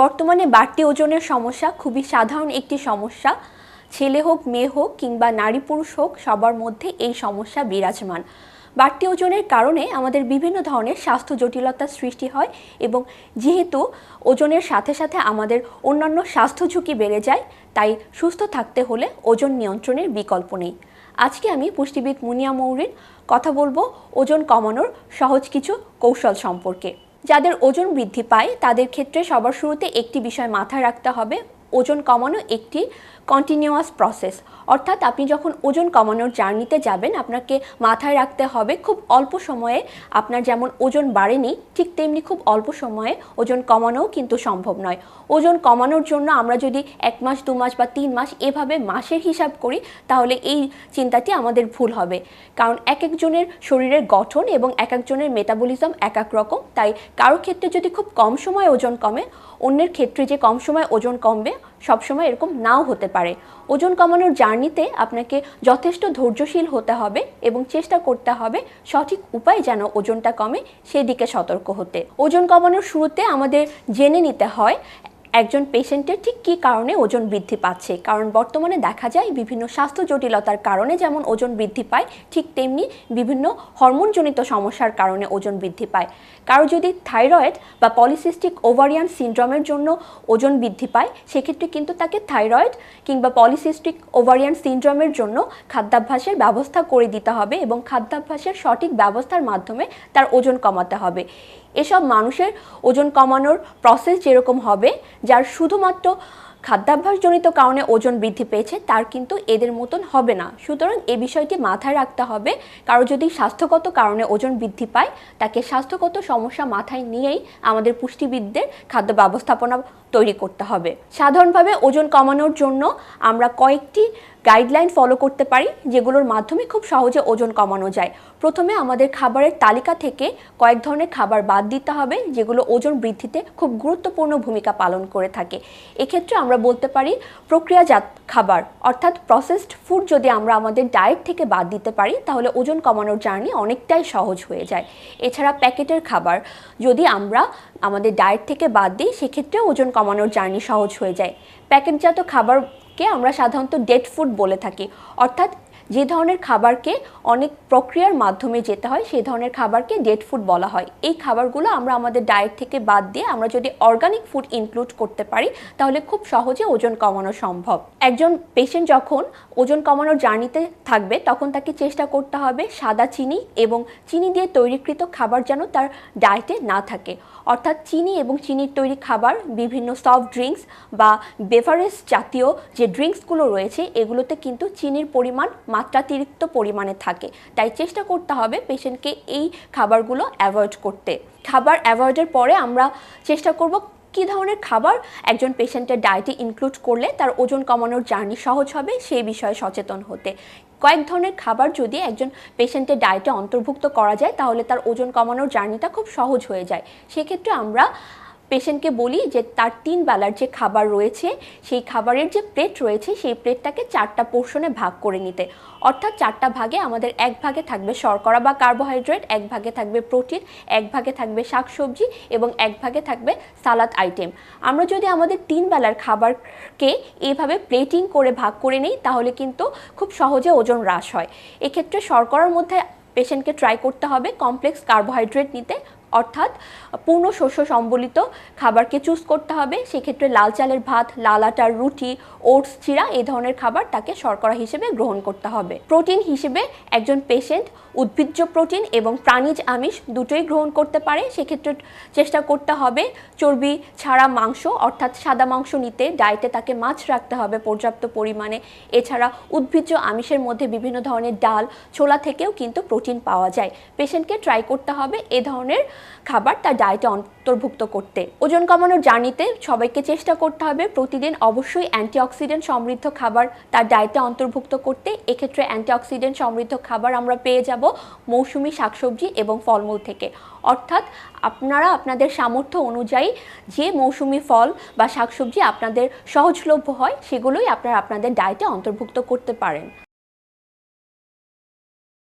বর্তমানে বাড়তি ওজনের সমস্যা, খুবই সাধারণ একটি সমস্যা। ছেলে হোক, মেয়ে হোক কিংবা নারী পুরুষ হোক, সবার মধ্যে এই সমস্যা বিরাজমান। বাড়তি ওজনের কারণে আমাদের বিভিন্ন ধরনের স্বাস্থ্য জটিলতার সৃষ্টি হয় এবং যেহেতু ওজনের সাথে সাথে আমাদের অন্যান্য স্বাস্থ্য ঝুঁকি বেড়ে যায়, তাই সুস্থ থাকতে হলে ওজন নিয়ন্ত্রণের বিকল্প নেই। আজকে আমি পুষ্টিবিদ মুনিয়া মৌরির কথা বলব ওজন কমানোর সহজ কিছু কৌশল সম্পর্কে। যাদের ওজন বৃদ্ধি পায়, তাদের ক্ষেত্রে সবার শুরুতে একটি বিষয় মাথায় রাখতে হবে। ওজন কমানো একটি কন্টিনিউয়াস প্রসেস অর্থাৎ আপনি যখন ওজন কমানোর জার্নিতে যাবেন, আপনাকে মাথায় রাখতে হবে খুব অল্প সময়ে আপনার যেমন ওজন বাড়েনি, ঠিক তেমনি খুব অল্প সময়ে ওজন কমানোও কিন্তু সম্ভব নয়। ওজন কমানোর জন্য আমরা যদি এক মাস, দু মাস বা তিন মাস এভাবে মাসের হিসাব করি, তাহলে এই চিন্তাটি আমাদের ভুল হবে। কারণ এক একজনের শরীরের গঠন এবং এক একজনের মেটাবলিজম এক এক রকম, তাই কারোর ক্ষেত্রে যদি খুব কম সময় ওজন কমে, অন্যের ক্ষেত্রে যে কম সময় ওজন কমবে, সবসময় এরকম নাও হতে পারে। ওজন কমানোর জার্নিতে আপনাকে যথেষ্ট ধৈর্যশীল হতে হবে এবং চেষ্টা করতে হবে সঠিক উপায় যেন ওজনটা কমে, সেদিকে সতর্ক হতে। ওজন কমানোর শুরুতে আমাদের জেনে নিতে হয় একজন পেশেন্টের ঠিক কী কারণে ওজন বৃদ্ধি পাচ্ছে? কারণ বর্তমানে দেখা যায় বিভিন্ন স্বাস্থ্য জটিলতার কারণে যেমন ওজন বৃদ্ধি পায়, ঠিক তেমনি বিভিন্ন হরমোনজনিত সমস্যার কারণে ওজন বৃদ্ধি পায়। কারও যদি থাইরয়েড বা পলিসিস্টিক ওভারিয়ান সিনড্রোমের জন্য ওজন বৃদ্ধি পায়, সেক্ষেত্রে কিন্তু তাকে থাইরয়েড কিংবা পলিসিস্টিক ওভারিয়ান সিনড্রোমের জন্য খাদ্যাভ্যাসের ব্যবস্থা করে দিতে হবে এবং খাদ্যাভ্যাসের সঠিক ব্যবস্থার মাধ্যমে তার ওজন কমাতে হবে। এসব মানুষের ওজন কমানোর প্রসেস যেরকম হবে যার শুধুমাত্র খাদ্যাভ্যাসজনিত কারণে ওজন বৃদ্ধি পেয়েছে, তার কিন্তু এদের মতন হবে না। সুতরাং এ বিষয়টি মাথায় রাখতে হবে। কারও যদি স্বাস্থ্যগত কারণে ওজন বৃদ্ধি পায়, তাকে স্বাস্থ্যগত সমস্যা মাথায় নিয়েই আমাদের পুষ্টিবিদদের খাদ্য ব্যবস্থাপনা তৈরি করতে হবে। সাধারণভাবে ওজন কমানোর জন্য আমরা কয়েকটি গাইডলাইন ফলো করতে পারি, যেগুলোর মাধ্যমে খুব সহজে ওজন কমানো যায়। প্রথমে আমাদের খাবারের তালিকা থেকে কয়েক ধরনের খাবার বাদ দিতে হবে, যেগুলো ওজন বৃদ্ধিতে খুব গুরুত্বপূর্ণ ভূমিকা পালন করে থাকে। এক্ষেত্রে আমরা বলতে পারি প্রক্রিয়াজাত খাবার, অর্থাৎ প্রসেসড ফুড যদি আমরা আমাদের ডায়েট থেকে বাদ দিতে পারি, তাহলে ওজন কমানোর জার্নি অনেকটাই সহজ হয়ে যায়। এছাড়া প্যাকেটের খাবার, যদি আমরা আমাদের ডায়েট থেকে বাদ দিই সেক্ষেত্রে ওজন কমানোর জার্নি সহজ হয়ে যায়। প্যাকেটজাত খাবারকে আমরা সাধারণত ডেড ফুড বলে থাকি। অর্থাৎ যে ধরনের খাবারকে অনেক প্রক্রিয়ার মাধ্যমে যেতে হয়, সেই ধরনের খাবারকে ডেড ফুড বলা হয়। এই খাবারগুলো আমরা আমাদের ডায়েট থেকে বাদ দিয়ে আমরা যদি অর্গানিক ফুড ইনক্লুড করতে পারি, তাহলে খুব সহজে ওজন কমানো সম্ভব। একজন পেশেন্ট যখন ওজন কমানোর জার্নিতে থাকবে, তখন তাকে চেষ্টা করতে হবে সাদা চিনি এবং চিনি দিয়ে তৈরিকৃত খাবার যেন তার ডায়েটে না থাকে। অর্থাৎ চিনি এবং চিনির তৈরি খাবার, বিভিন্ন সফট ড্রিঙ্কস বা বেভারেজ জাতীয় যে ড্রিঙ্কসগুলো রয়েছে, এগুলোতে কিন্তু চিনির পরিমাণ মাত্রাতিরিক্ত পরিমাণে থাকে। তাই চেষ্টা করতে হবে পেশেন্টকে এই খাবারগুলো অ্যাভয়েড করতে। খাবার অ্যাভয়েডের পরে আমরা চেষ্টা করব কী ধরনের খাবার একজন পেশেন্টের ডায়েটে ইনক্লুড করলে তার ওজন কমানোর জার্নি সহজ হবে, সেই বিষয়ে সচেতন হতে। কয়েক ধরনের খাবার যদি একজন পেশেন্টের ডায়েটে অন্তর্ভুক্ত করা যায়, তাহলে তার ওজন কমানোর জার্নিটা খুব সহজ হয়ে যায়। সেক্ষেত্রে আমরা পেশেন্টকে বলি যে তার তিন বেলার যে খাবার রয়েছে, সেই খাবারের যে প্লেট রয়েছে, সেই প্লেটটাকে চারটা পোর্শনে ভাগ করে নিতে। অর্থাৎ চারটা ভাগে আমাদের এক ভাগে থাকবে শর্করা বা কার্বোহাইড্রেট, এক ভাগে থাকবে প্রোটিন, এক ভাগে থাকবে শাকসবজি এবং এক ভাগে থাকবে সালাদ আইটেম। আমরা যদি আমাদের তিন বেলার খাবারকে এইভাবে প্লেটিং করে ভাগ করে নিই, তাহলে কিন্তু খুব সহজে ওজন হ্রাস হয়। এক্ষেত্রে শর্করার মধ্যে পেশেন্টকে ট্রাই করতে হবে কমপ্লেক্স কার্বোহাইড্রেট নিতে। অর্থাৎ পূর্ণ শস্য সম্বলিত খাবারকে চুজ করতে হবে। সেক্ষেত্রে লাল চালের ভাত, লাল আটার রুটি, ওটস চিরা এই ধরনের খাবার তাকে শর্করা হিসেবে গ্রহণ করতে হবে। প্রোটিন হিসেবে একজন পেশেন্ট উদ্ভিজ্জ প্রোটিন এবং প্রাণীজ আমিষ দুটোই গ্রহণ করতে পারে। সেক্ষেত্রে চেষ্টা করতে হবে চর্বি, ছাড়া মাংস অর্থাৎ সাদা মাংস নিতে। ডায়েটে তাকে মাছ রাখতে হবে পর্যাপ্ত পরিমাণে। এছাড়া উদ্ভিজ্জ আমিষের মধ্যে বিভিন্ন ধরনের ডাল, ছোলা থেকেও কিন্তু প্রোটিন পাওয়া যায়। পেশেন্টকে ট্রাই করতে হবে এ ধরনের খাবার তার ডায়েটে অন্তর্ভুক্ত করতে। ওজন কমানোর জার্নিতে সবাইকে চেষ্টা করতে হবে। প্রতিদিন অবশ্যই অ্যান্টিঅক্সিডেন্ট সমৃদ্ধ খাবার তার ডায়েটে অন্তর্ভুক্ত করতে। এক্ষেত্রে অ্যান্টিঅক্সিডেন্ট সমৃদ্ধ খাবার আমরা পেয়ে যাব মৌসুমি শাকসবজি এবং ফলমূল থেকে। অর্থাৎ আপনারা আপনাদের সামর্থ্য অনুযায়ী যে মৌসুমি ফল বা শাকসবজি আপনাদের সহজলভ্য হয়, সেগুলোই আপনারা আপনাদের ডায়েটে অন্তর্ভুক্ত করতে পারেন।